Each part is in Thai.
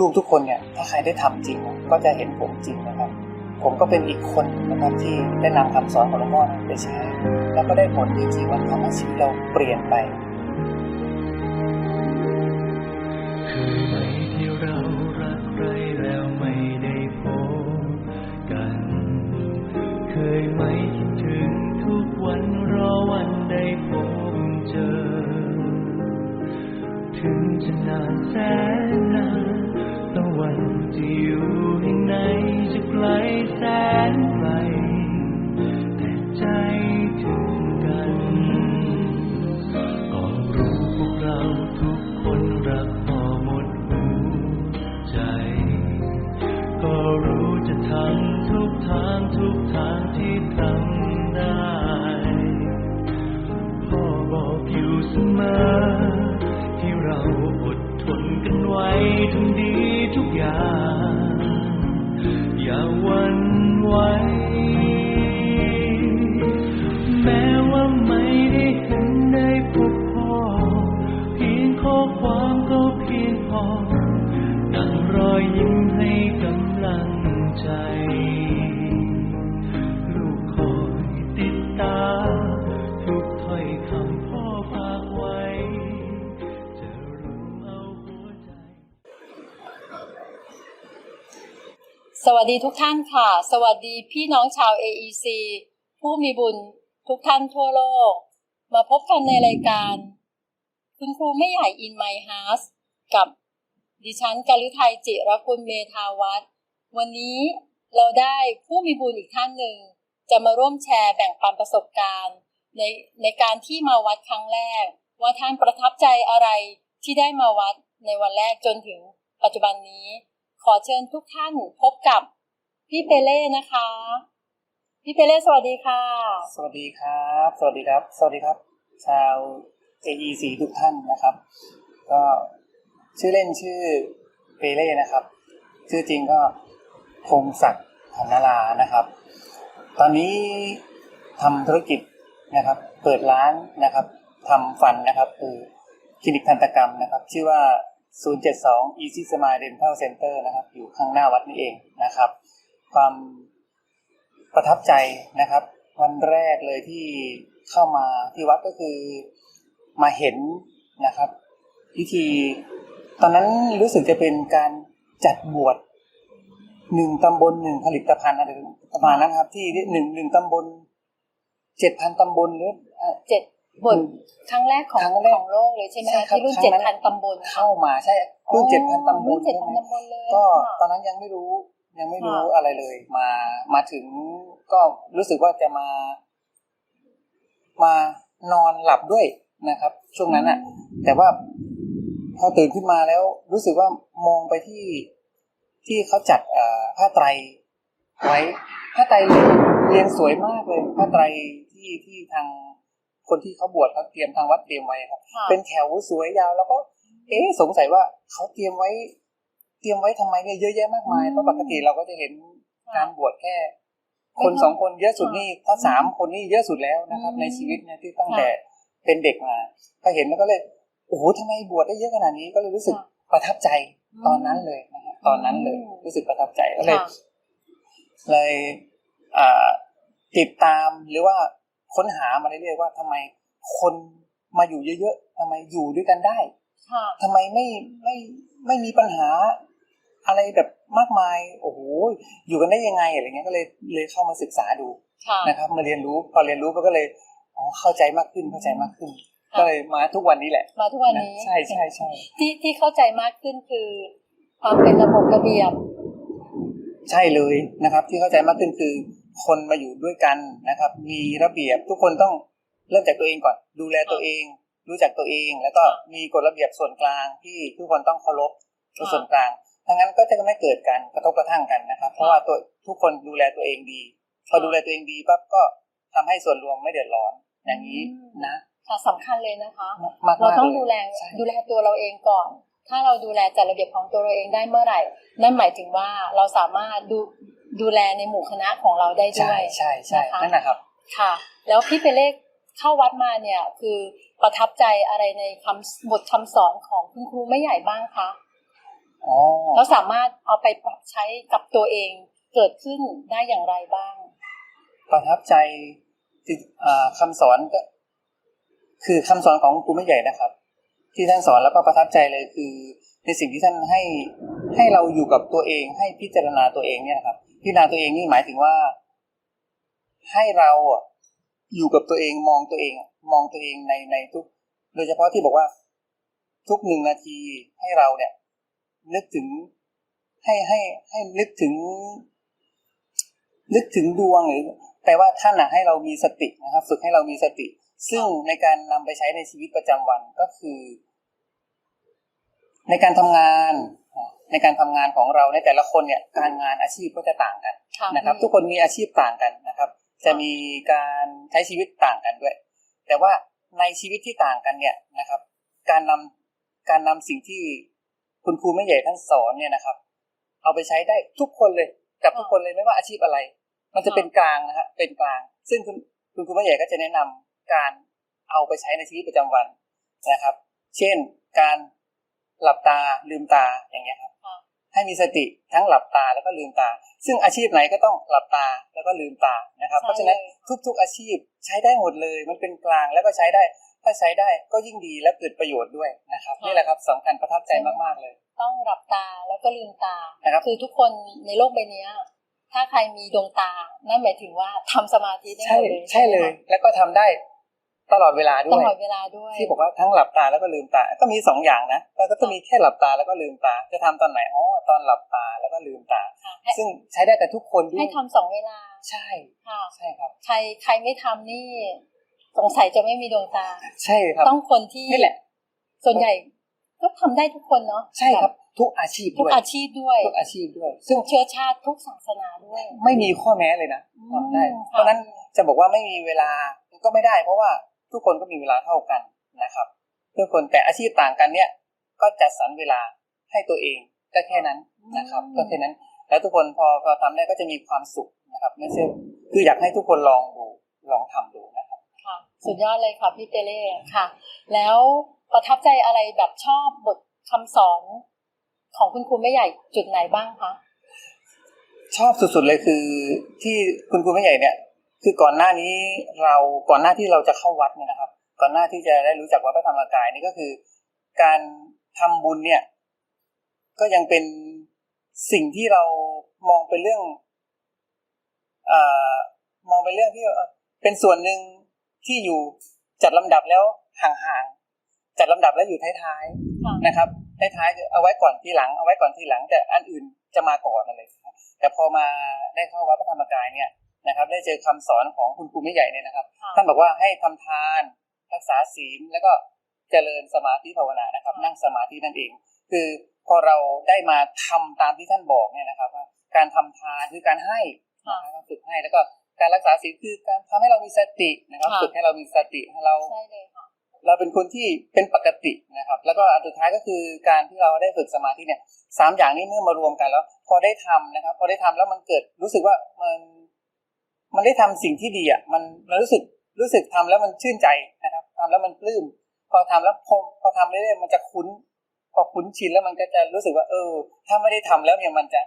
ลูกๆทุกคนเนี่ยถ้าใครได้ทำจริง ก็จะเห็นผมจริงนะครับ ผมก็เป็นอีกคนนะครับที่ได้นำคำสอนของหลวงพ่อไปใช้ แล้วก็ได้ผลจริงๆว่าทำให้ชีวิตเราเปลี่ยนไป ถึงจะนานแสนนานตะวันจะอยู่แห่ไหนจะไกลแสนไกลแต่ใจถึงกันก็รู้พวกเราทุกคนรักพอหมดหัวใจ ก็รู้จะทำทุกทางทุกทางที่ทำได้พ่อบอกอยู่เสมอ ไว้ทำดีทุกอย่าง อย่าหวันไหว สวัสดีทุกท่านค่ะ สวัสดีพี่น้องชาว AEC ผู้มีบุญทุกท่านทั่วโลก มาพบกันในรายการ คุณครูไม่ใหญ่ In My House กับดิฉันกาลิไทยจิรคุณเมธาวัฒน์วันนี้เราได้ผู้มีบุญอีกท่านหนึ่ง จะมาร่วมแชร์แบ่งปันประสบการณ์ ในในการที่มาวัดครั้งแรก ว่าท่านประทับใจอะไรที่ได้มาวัดในวันแรกจนถึงปัจจุบันนี้ ขอเชิญทุกท่านพบกับพี่เปเล่นะคะ พี่เปเล่สวัสดีค่ะ สวัสดีครับ สวัสดีครับ สวัสดีครับ ชาว AEC ทุกท่านนะครับ ก็ชื่อเล่นชื่อเปเล่นะครับ ชื่อจริงก็พงศักดิ์ธนารานะครับ ตอนนี้ทำธุรกิจนะครับ เปิดร้านนะครับทำฟันนะครับ คือคลินิกทันตกรรมนะครับ ชื่อว่า 072 Easy Smile Dental Center นะครับ อยู่ข้างหน้าวัดนี่เองนะครับ ความประทับใจนะครับ วันแรกเลยที่เข้ามาที่วัดก็คือมาเห็นนะครับพิธี ตอนนั้นรู้สึกจะเป็นการจัดบวชหนึ่งตำบลหนึ่งผลิตภัณฑ์อะไรประมาณนั้นครับ ที่หนึ่งหนึ่งตำบลเจ็ดพันตำบลหรือเจ็ด บทครั้งแรกของครั้งแรกของโลกเลยใช่ไหมใช่คะครับที่รุ่นครั้เจ็งดนั้นพันตำบลเข้ามาใช่รุ่นเจ็ดพันตำบรุ่ลนเจ็ดใช่พันไหมตำบลเลยก็ค่ะตอนนั้นยังไม่รู้ยังไม่รู้อะไรเลย มามาถึงก็รู้สึกว่าจะมา มานอนหลับด้วยนะครับ ช่วงนั้นอะแต่ว่าพอตื่นขึ้นมาแล้ว รู้สึกว่ามองไปที่ที่เขาจัดเอ่อผ้าไตรไว้ผ้าไตรเรียงเรียงสวยมากเลยผ้าไตรที่ที่ทาง คนที่เขาบวชเขาเตรียมทางวัดเตรียมไว้ครับค่ะเป็นแถวสวยยาว แล้วก็ เอ๊ะสงสัยว่าเขาเตรียมไว้ เตรียมไว้ทำไมเนี่ยเยอะแยะมากมายอืมเพราะปกติเราก็จะเห็นค่ะการบวชแค่ คนไม่เท่าสองคนเยอะสุดค่ะนี่ถ้าสามคนนี่เยอะสุดแล้วนะครับอืมในชีวิตเนี่ยที่ตั้งค่ะแต่เป็นเด็กมาก็เห็นแล้วก็เลยโอ้โหทำไมบวชได้เยอะขนาดนี้ก็เลยรู้สึกค่ะประทับใจอืมตอนนั้นเลยนะฮะตอนนั้นเลยอืมรู้สึกประทับใจก็เลยค่ะเลยอ่าติดตามหรือว่า ค้นหามาเรื่อยๆว่าทำไมคนมาอยู่เยอะๆทำไมอยู่ด้วยกันได้ค่ะทำไมไม่ไม่ไม่มีปัญหาอะไรแบบมากมาย โอ้โหอยู่กันได้ยังไงอะไรเงี้ยก็เลยเลยเข้ามาศึกษาดูค่ะนะครับมาเรียนรู้พอเรียนรู้ก็เลยอ๋อเข้าใจมากขึ้นเข้าใจมากขึ้นค่ะก็เลยมาทุกวันนี้แหละ มาทุกวันนี้ะใช่ใช่ใช่ที่ที่เข้าใจมากขึ้นคือความเป็นระบบระเบียบ ใช่เลยนะครับ ที่เข้าใจมากขึ้นคือ คนมาอยู่ด้วยกันนะครับ มีระเบียบทุกคนต้องเริ่มจากตัวเองก่อน ดูแลตัวเอง รู้จักตัวเอง แล้วก็มีกฎระเบียบส่วนกลางที่ทุกคนต้องเคารพในส่วนกลางถ้างั้นก็จะไม่เกิดการกระทบกระทั่งกันนะครับ เพราะว่าตัวทุกคนดูแลตัวเองดีพอดูแลตัวเองดีปั๊บก็ทำให้ส่วนรวมไม่เดือดร้อน อย่างนี้นะค่ะสำคัญเลยนะคะมากๆเราต้องยดูแลใช่ดูแลตัวเราเองก่อน ถ้าเราดูแลจัดระเบียบของตัวเราเองได้เมื่อไหร่ นั่นหมายถึงว่าเราสามารถดู ดูแลในหมู่คณะของเราได้ด้ใช่วยใช่ใช่นะคะนั่นนะครับค่ะ แล้วพี่เปเล่เข้าวัดมาเนี่ยคือประทับใจอะไรในคำบทคำสอนของคุณครูไม่ใหญ่บ้างคะอ๋อแล้วสามารถเอาไปปรับใช้กับตัวเองเกิดขึ้นได้อย่างไรบ้าง ประทับใจที่อ่าคำสอนก็ คือคำสอนของครูไม่ใหญ่นะครับ ที่ท่านสอนแล้วก็ประทับใจเลยคือ ในสิ่งที่ท่านให้ให้เราอยู่กับตัวเองให้พิจารณาตัวเองเนี่ยนะครับ พิจารณาตัวเองนี่หมายถึงว่า ให้เราอยู่กับตัวเองมองตัวเอง มองตัวเองในในทุก โดยเฉพาะที่บอกว่า ทุกหนึ่งนาทีให้เราเนี่ย นึกถึงให้ให้ให้นึกถึง นึกถึงดวงหรือแปลว่าท่านนะให้เรามีสตินะครับ ฝึกให้เรามีสติ ซึ่งในการนำไปใช้ในชีวิตประจำวันก็คือ ในการทำงาน ในการทำงานของเราในแต่ละคนเนี่ยการงานอาชีพก็จะต่างกันค่ะนะครับ ทุกคนมีอาชีพต่างกันนะครับ จะมีการใช้ชีวิตต่างกันด้วย แต่ว่าในชีวิตที่ต่างกันเนี่ยนะครับ การนำการนำสิ่งที่คุณครูไม่ใหญ่ท่านสอนเนี่ยนะครับ เอาไปใช้ได้ทุกคนเลยกับทุกคนเลยไม่ว่าอาชีพอะไร มันจะเป็นกลางนะฮะเป็นกลาง ซึ่งคุณคุณครูไม่ใหญ่ก็จะแนะนำการเอาไปใช้ในชีวิตประจำวันนะครับ เช่น การ หลับตาลืมตาอย่างเงี้ยครับค่ะให้มีสติทั้งหลับตาแล้วก็ลืมตา ซึ่งอาชีพไหนก็ต้องหลับตาแล้วก็ลืมตานะครับใช่เพราะฉะนั้นเลยทุก ๆอาชีพใช้ได้หมดเลย มันเป็นกลางแล้วก็ใช้ได้ ถ้าใช้ได้ก็ยิ่งดีและเกิดประโยชน์ด้วยนะครับนี่แหละครับสำคัญประทับใจมากๆเลย ต้องหลับตาแล้วก็ลืมตานะครับคือทุกคนในโลกใบเนี้ยถ้าใครมีดวงตานั่นหมายถึงว่าทำสมาธิได้หใช่มดเลยใช่เลย แล้วก็ทำได้ ตลอดเวลาตด้วยลอดเวลาด้วย ที่บอกว่าทั้งหลับตาแล้วก็ลืมตา ก็มีสองอย่างนะแล้วก็ต้องมีแค่หลับตาแล้วก็ลืมตา จะทำตอนไหนอ๋อตอนหลับตาแล้วก็ลืมตาค่ะให้ซึ่งใช้ได้กับทุกคนด้วยให้ทำสองเวลา ใช่ค่ะใช่ครับใครใครไม่ทำนี่สงสัยจะไม่มีดวงตา ใช่ครับต้องคนที่นี่แหละ ส่วนใหญ่ก็ทำได้ทุกคนเนาะใช่ครับทุกอาชีพทุกด้วยอาชีพด้วยทุกอาชีพด้วยทุกเชื้อชาติทุกศาสนาด้วย ไม่มีข้อแม้เลยนะทำได้อืมเพราะฉะนั้นจะบอกว่าไม่มีเวลาก็ไม่ได้ เพราะว่า ทุกคนก็มีเวลาเท่ากันนะครับทุกคนแต่อาชีพต่างกันเนี่ยก็จัดสรรเวลาให้ตัวเองก็แค่นั้นนะครับ ก็แค่นั้น แล้วทุกคนพอพอทำได้ก็จะมีความสุขนะครับไม่ใช่คืออยากให้ทุกคนลองดูลองทำดูนะครับค่ะสุดยอดเลยค่ะพี่เตเล่ค่ะ แล้วประทับใจอะไรแบบชอบบทคำสอนของคุณครูไม่ใหญ่จุดไหนบ้างคะชอบสุดๆเลยคือที่คุณครูไม่ใหญ่เนี่ย คือก่อนหน้านี้เราก่อนหน้าที่เราจะเข้าวัดเนี่ยนะครับ ก่อนหน้าที่จะได้รู้จักวัดพระธรรมกายนี่ก็คือ การทำบุญเนี่ย ก็ยังเป็นสิ่งที่เรามองเป็นเรื่องเอ่อมองเป็นเรื่องที่เอ่อเป็นส่วนหนึ่งที่อยู่จัดลำดับแล้วห่างๆจัดลำดับแล้วอยู่ท้ายๆค่ะนะครับท้ายๆคือเอาไว้ก่อนทีหลังเอาไว้ก่อนทีหลัง แต่อันอื่นจะมาก่อนอะไรอย่างเงี้ยแต่พอมาได้เข้าวัดพระธรรมกายเนี่ย นะครับ ได้เจอคำสอนของคุณครูไม่ใหญ่เนี่ยนะครับค่ะท่านบอกว่าให้ทำทานรักษาศีลแล้วก็เจริญสมาธิภาวนานะครับ นั่งสมาธินั่นเอง คือพอเราได้มาทำตามที่ท่านบอกเนี่ยนะครับว่าการทำทานคือการให้ค่ะนะครับฝึกให้แล้วก็การรักษาศีลคือการทำให้เรามีสตินะครับค่ะฝึกให้เรามีสติให้เราใช่เลยค่ะเราเป็นคนที่เป็นปกตินะครับ แล้วก็อันสุดท้ายก็คือการที่เราได้ฝึกสมาธิเนี่ยสามอย่างนี้เมื่อมารวมกันแล้ว พอได้ทำนะครับ พอได้ทำแล้วมันเกิดรู้สึกว่ามัน มันได้ทำสิ่งที่ดีอะมันเรารู้สึกรู้สึกทำแล้วมันชื่นใจนะครับทำแล้วมันปลื้มพอทำแล้วพอพอทำเรื่อยๆมันจะคุ้น พอคุ้นชินแล้วมันก็จะรู้สึกว่า เออ ถ้าไม่ได้ทำแล้วเนี่ยมันจะ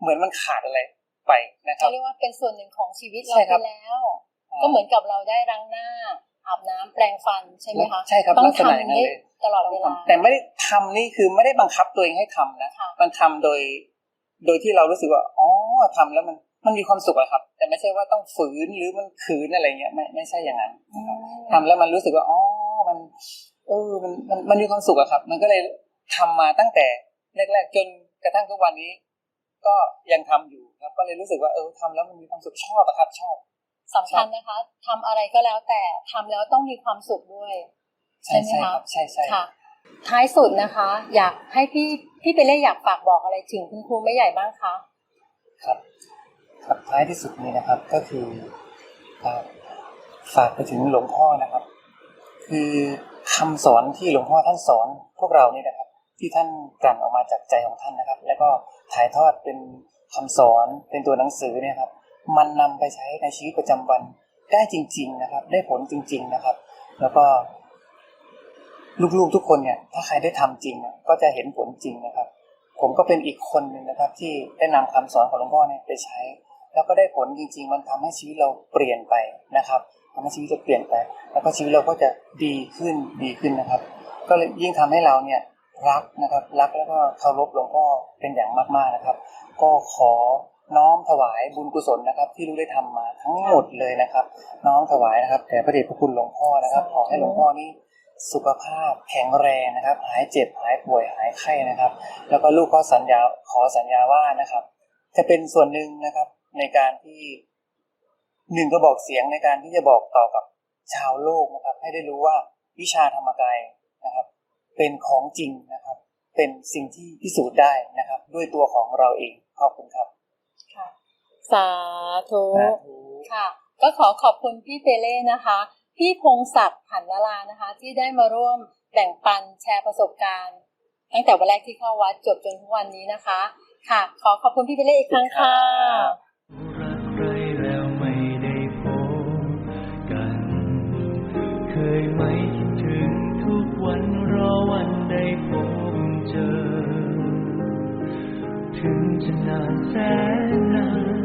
เหมือนมันขาดอะไรไปนะครัเขาบเรียกว่าเป็นส่วนหนึ่งของชีวิตเราใช่คไปรับแล้ว ก็เหมือนกับเราได้ล้างหน้า อาบน้ำแปรงฟันใช่ไหมคะใช่ครับต้องลักษณะทำอย่างนั้นให้เลยตลอดเวลาแต่ไม่ได้ทำนี่คือไม่ได้บังคับตัวเองให้ทำนะค่ะมันทำโดย โดยที่เรารู้สึกว่าอ๋อทำแล้วมัน มันมีความสุขอะครับ แต่ไม่ใช่ว่าต้องฝืนหรือมันขืนอะไรเงี้ยไม่ไม่ใช่อย่างนั้นนะครับทำแล้วมันรู้สึกว่าอ๋อมันเออมันมันมันมีความสุขอะครับ มันก็เลยทำมาตั้งแต่แรกๆจนกระทั่งทุกวันนี้ ก็ยังทำอยู่ครับ ก็เลยรู้สึกว่าเออทำแล้วมันมีความสุขชอบอะครับชอบสำคัญนะคะทำอะไรก็แล้วแต่ทำแล้วต้องมีความสุขด้วย ใช่ใช่ไหมใช่คะครับใช่ใช่ค่ะ ท้ายสุดนะคะ อยากให้พี่พี่เปเล่อยากฝากบอกอะไรถึงคุณครูไม่ใหญ่บ้างคะครับ ครับท้ายที่สุดนี้นะครับก็คือฝากไปถึงหลวงพ่อนะครับ คือคำสอนที่หลวงพ่อท่านสอนพวกเรานี่นะครับ ที่ท่านกลั่นออกมาจากใจของท่านนะครับ แล้วก็ถ่ายทอดเป็นคำสอนเป็นตัวหนังสือเนี่ยครับ มันนำไปใช้ในชีวิตประจำวันได้จริง ๆนะครับ ได้ผลจริง ๆนะครับ แล้วก็ ลูกๆทุกคนเนี่ย ถ้าใครได้ทำจริงก็จะเห็นผลจริงนะครับ ผมก็เป็นอีกคนหนึ่งนะครับ ที่ได้นำคำสอนของหลวงพ่อเนี่ยไปใช้ แล้วก็ได้ผลจริง ๆ มันทำให้ชีวิตเราเปลี่ยนไปนะครับทำให้ชีวิตเราเปลี่ยนไป แล้วก็ชีวิตเราก็จะดีขึ้นดีขึ้นนะครับ ก็เลยยิ่งทำให้เราเนี่ยรักนะครับ รักแล้วก็เคารพหลวงพ่อเป็นอย่างมากๆนะครับ ก็ขอน้อมถวายบุญกุศลนะครับ ที่รู้ได้ทำมาทั้งหมดเลยนะครับ น้อมถวายนะครับแด่พระเดชพระคุณหลวงพ่อนะครับ ขอให้หลวงพ่อนี้สุขภาพแข็งแรงนะครับ หายเจ็บหายป่วยหายไข้นะครับ แล้วก็ลูกก็สัญญาขอสัญญาว่านะครับ จะเป็นส่วนหนึ่งนะครับ ในการที่หนึ่งก็บอกเสียงในการที่จะบอกต่อกับชาวโลกนะครับ ให้ได้รู้ว่าวิชาธรรมกายนะครับ เป็นของจริงนะครับ เป็นสิ่งที่พิสูจน์ได้นะครับ ด้วยตัวของเราเองขอบคุณครับค่ะสาธุค่ะ ก็ขอขอบคุณพี่เปเล่นะคะ พี่พงศักดิ์ผันวรานะคะ ที่ได้มาร่วมแบ่งปันแชร์ประสบการณ์ ตั้งแต่วันแรกที่เข้าวัดจบจนทุกวันนี้นะคะ ค่ะ ขอขอบคุณพี่เปเล่อีกครั้งค่ะ คิดถึงทุกวันรอวันได้พบเจอ ถึงจะนานแสนนาน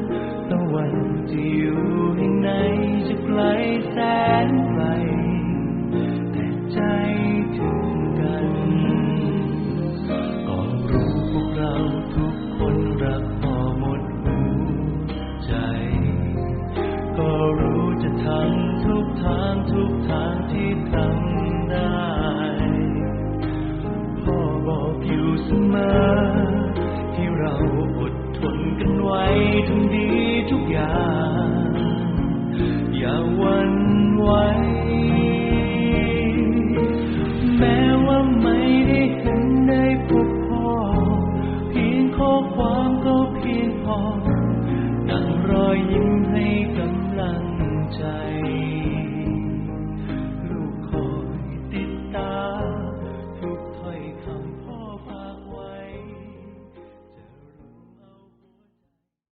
ตะวันจะอยู่ที่ไหนจะไกลแสนาง